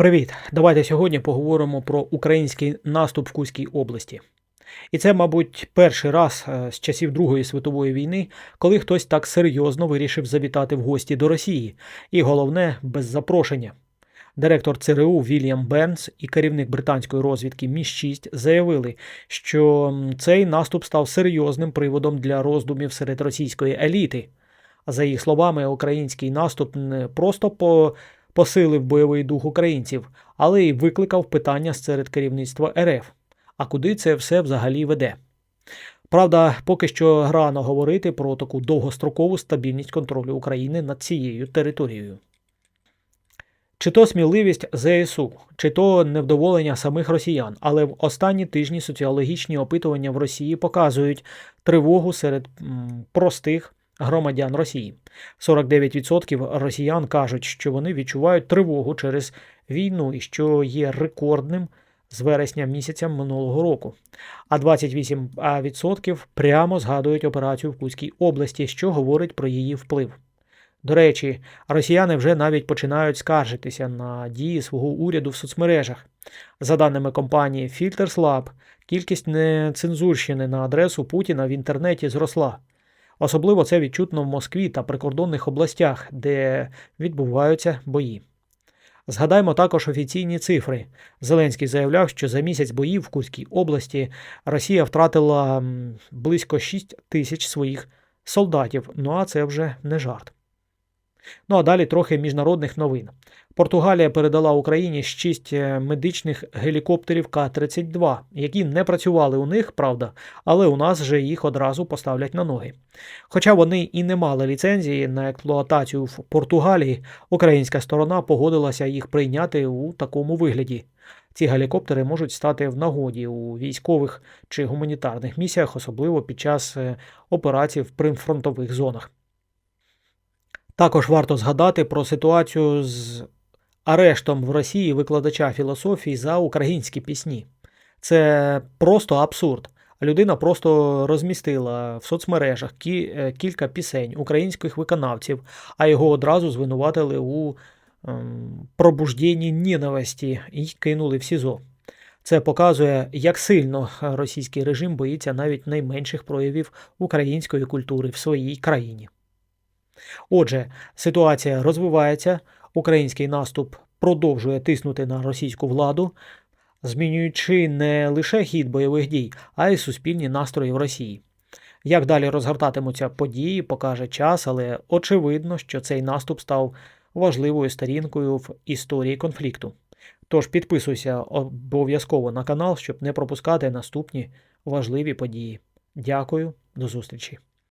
Привіт! Давайте сьогодні поговоримо про український наступ в Кузькій області. І це, мабуть, перший раз е, з часів Другої світової війни, коли хтось так серйозно вирішив завітати в гості до Росії, і головне, без запрошення. Директор ЦРУ Вільям Бернс і керівник британської розвідки Мі-6 заявили, що цей наступ став серйозним приводом для роздумів серед російської еліти. За їх словами, український наступ не просто по посилив бойовий дух українців, але й викликав питання серед керівництва РФ. А куди це все взагалі веде? Правда, поки що рано говорити про таку довгострокову стабільність контролю України над цією територією. Чи то сміливість ЗСУ, чи то невдоволення самих росіян, але в останні тижні соціологічні опитування в Росії показують тривогу серед м, простих громадян Росії. 49% росіян кажуть, що вони відчувають тривогу через війну і що є рекордним з вересня місяця минулого року. А 28% прямо згадують операцію в Кузькій області, що говорить про її вплив. До речі, росіяни вже навіть починають скаржитися на дії свого уряду в соцмережах. За даними компанії FiltersLab, кількість нецензурщини на адресу Путіна в інтернеті зросла. Особливо це відчутно в Москві та прикордонних областях, де відбуваються бої. Згадаймо також офіційні цифри. Зеленський заявляв, що за місяць боїв в Курській області Росія втратила близько 6 тисяч своїх солдатів. Ну а це вже не жарт. Ну а далі трохи міжнародних новин. Португалія передала Україні 6 медичних гелікоптерів К-32, які не працювали у них, правда, але у нас же їх одразу поставлять на ноги. Хоча вони і не мали ліцензії на експлуатацію в Португалії, українська сторона погодилася їх прийняти у такому вигляді. Ці гелікоптери можуть стати в нагоді у військових чи гуманітарних місіях, особливо під час е, операцій в прифронтових зонах. Також варто згадати про ситуацію з арештом в Росії викладача філософії за українські пісні. Це просто абсурд. Людина просто розмістила в соцмережах е, кілька пісень українських виконавців, а його одразу звинуватили у ем, пробужденні ненависті і кинули в СІЗО. Це показує, як сильно російський режим боїться навіть найменших проявів української культури в своїй країні. Отже, ситуація розвивається, український наступ продовжує тиснути на російську владу, змінюючи не лише хід бойових дій, а й суспільні настрої в Росії. Як далі розгортатимуться події, покаже час, але очевидно, що цей наступ став важливою сторінкою в історії конфлікту. Тож підписуйся обов'язково на канал, щоб не пропускати наступні важливі події. Дякую, до зустрічі!